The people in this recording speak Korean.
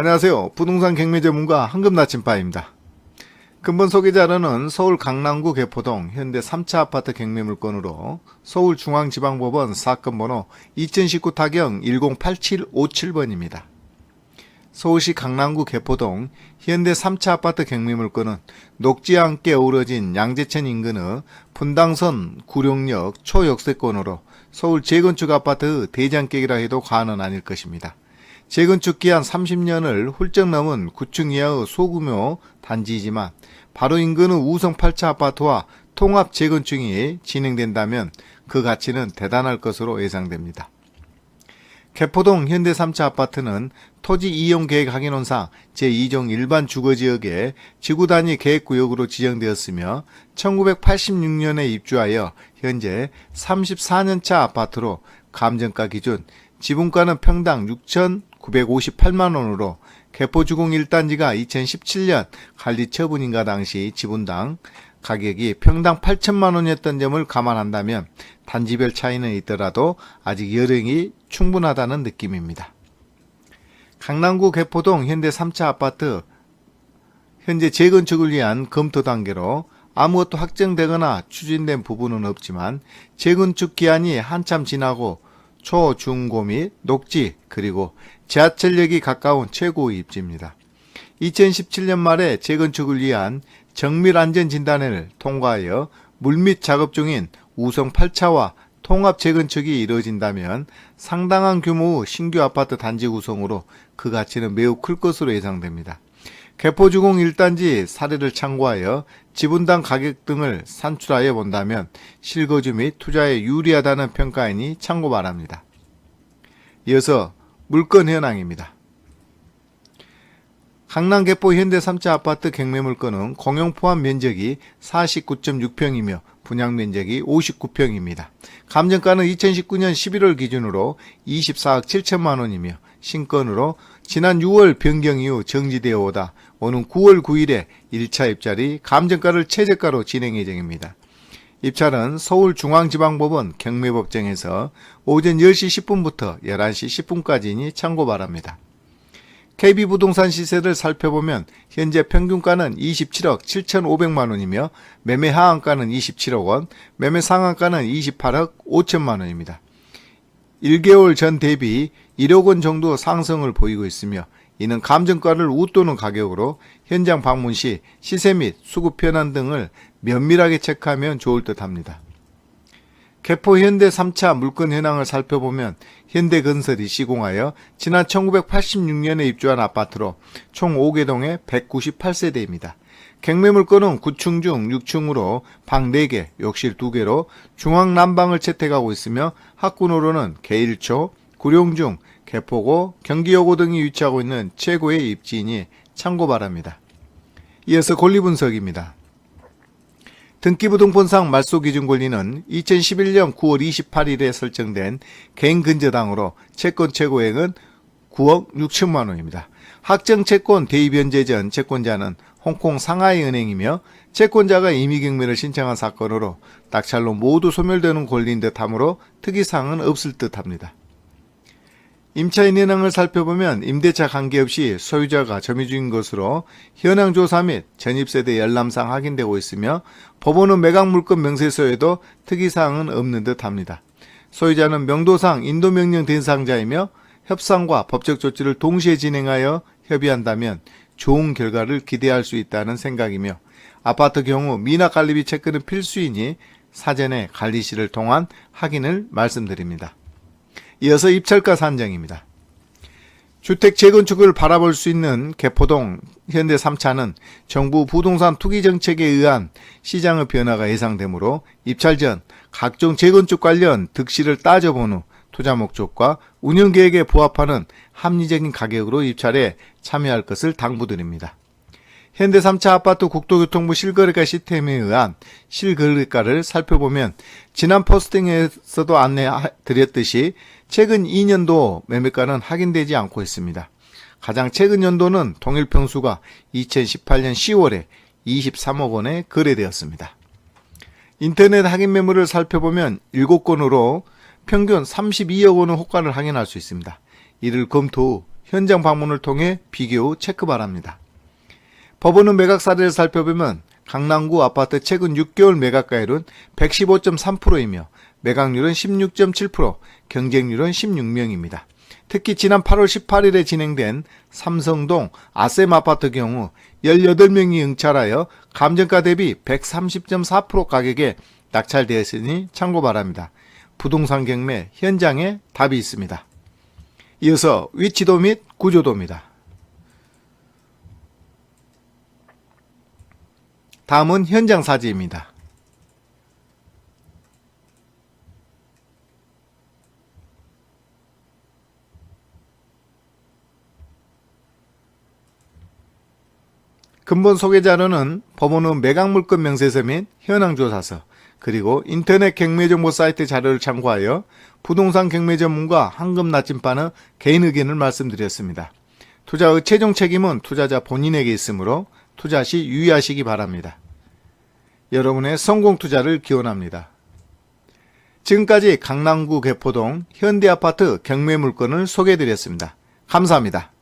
안녕하세요. 부동산 경매 전문가 황금나침파입니다. 근본 소개 자료는 서울 강남구 개포동 현대 3차 아파트 경매 물건으로 서울중앙지방법원 사건 번호 2019 타경 108757번입니다. 서울시 강남구 개포동 현대 3차 아파트 경매 물건은 녹지와 함께 어우러진 양재천 인근의 분당선 구룡역 초역세권으로 서울 재건축 아파트 대장격이라 해도 과언은 아닐 것입니다. 재건축 기한 30년을 훌쩍 넘은 9층 이하의 소규모 단지이지만 바로 인근의 우성 8차 아파트와 통합 재건축이 진행된다면 그 가치는 대단할 것으로 예상됩니다. 개포동 현대 3차 아파트는 토지 이용 계획 확인원상 제2종 일반 주거지역의 지구 단위 계획구역으로 지정되었으며 1986년에 입주하여 현재 34년차 아파트로 감정가 기준 지분가는 평당 6,958만 원으로 개포주공 1단지가 2017년 관리 처분인가 당시 지분당 가격이 평당 8천만 원이었던 점을 감안한다면 단지별 차이는 있더라도 아직 여력이 충분하다는 느낌입니다. 강남구 개포동 현대 3차 아파트 현재 재건축을 위한 검토 단계로 아무것도 확정되거나 추진된 부분은 없지만 재건축 기한이 한참 지나고 초, 중, 고 및 녹지 그리고 지하철역이 가까운 최고의 입지입니다. 2017년 말에 재건축을 위한 정밀 안전 진단을 통과하여 물밑 작업 중인 우성 8차와 통합 재건축이 이루어진다면 상당한 규모의 신규 아파트 단지 구성으로 그 가치는 매우 클 것으로 예상됩니다. 개포주공 1단지 사례를 참고하여 지분당 가격 등을 산출하여 본다면 실거주 및 투자에 유리하다는 평가이니 참고 바랍니다. 이어서 물건 현황입니다. 강남 개포 현대 3차 아파트 경매 물건은 공용 포함 면적이 49.6평이며 분양 면적이 59평입니다. 감정가는 2019년 11월 기준으로 24억 7천만 원이며 신건으로 지난 6월 변경 이후 정지되어 오다 오는 9월 9일에 1차 입찰이 감정가를 최저가로 진행 예정입니다. 입찰은 서울중앙지방법원 경매법정에서 오전 10시 10분부터 11시 10분까지니 참고 바랍니다. KB부동산 시세를 살펴보면 현재 평균가는 27억 7,500만 원이며 매매 하한가는 27억 원, 매매 상한가는 28억 5천만 원입니다. 1개월 전 대비 1억 원 정도 상승을 보이고 있으며 이는 감정가를 웃도는 가격으로 현장 방문 시 시세 및 수급 변환 등을 면밀하게 체크하면 좋을 듯 합니다. 개포 현대 3차 물건 현황을 살펴보면 현대건설이 시공하여 지난 1986년에 입주한 아파트로 총 5개 동에 198세대입니다. 경매 물건은 9층 중 6층으로 방 4개, 욕실 2개로 중앙 난방을 채택하고 있으며 학군으로는 개일초, 구룡중, 개포고, 경기여고 등이 위치하고 있는 최고의 입지이니 참고 바랍니다. 이어서 권리 분석입니다. 등기부등본상 말소 기준 권리는 2011년 9월 28일에 설정된 개인 근저당으로 채권 최고액은 9억 6천만 원입니다. 확정 채권 대입 변제 전 채권자는 홍콩 상하이 은행이며 채권자가 임의 경매를 신청한 사건으로 낙찰로 모두 소멸되는 권리인 듯 하므로 특이사항은 없을 듯 합니다. 임차인 현황을 살펴보면 임대차 관계없이 소유자가 점유 중인 것으로 현황 조사 및 전입세대 열람상 확인되고 있으며 법원은 매각 물건 명세서에도 특이사항은 없는 듯 합니다. 소유자는 명도상 인도명령 대상자이며 협상과 법적 조치를 동시에 진행하여 협의한다면 좋은 결과를 기대할 수 있다는 생각이며 아파트 경우 미납 관리비 체크는 필수이니 사전에 관리실을 통한 확인을 말씀드립니다. 이어서 입찰가 산정입니다. 주택 재건축을 바라볼 수 있는 개포동 현대 3차는 정부 부동산 투기 정책에 의한 시장의 변화가 예상되므로 입찰 전 각종 재건축 관련 득실을 따져본 후 투자 목적과 운영 계획에 부합하는 합리적인 가격으로 입찰에 참여할 것을 당부드립니다. 현대 3차 아파트 국토교통부 실거래가 시스템에 의한 실거래가를 살펴보면 지난 포스팅에서도 안내드렸듯이 최근 2년도 매매가는 확인되지 않고 있습니다. 가장 최근 연도는 동일평수가 2018년 10월에 23억 원에 거래되었습니다. 인터넷 확인 매물을 살펴보면 7건으로 평균 32억 원의 호가를 확인할 수 있습니다. 이를 검토 후 현장 방문을 통해 비교 후 체크 바랍니다. 법원은 매각 사례를 살펴보면 강남구 아파트 최근 6개월 매각가율은 115.3%이며 매각률은 16.7%, 경쟁률은 16명입니다. 특히 지난 8월 18일에 진행된 삼성동 아셈 아파트 경우 18명이 응찰하여 감정가 대비 130.4% 가격에 낙찰되었으니 참고 바랍니다. 부동산 경매 현장에 답이 있습니다. 이어서 위치도 및 구조도입니다. 다음은 현장 사진입니다. 근본 소개 자료는 법원은 매각물건 명세서 및 현황조사서 그리고 인터넷 경매정보 사이트 자료를 참고하여 부동산 경매 전문가 황금 나침반의 개인 의견을 말씀드렸습니다. 투자의 최종 책임은 투자자 본인에게 있으므로 투자 시 유의하시기 바랍니다. 여러분의 성공 투자를 기원합니다. 지금까지 강남구 개포동 현대아파트 경매 물건을 소개해드렸습니다. 감사합니다.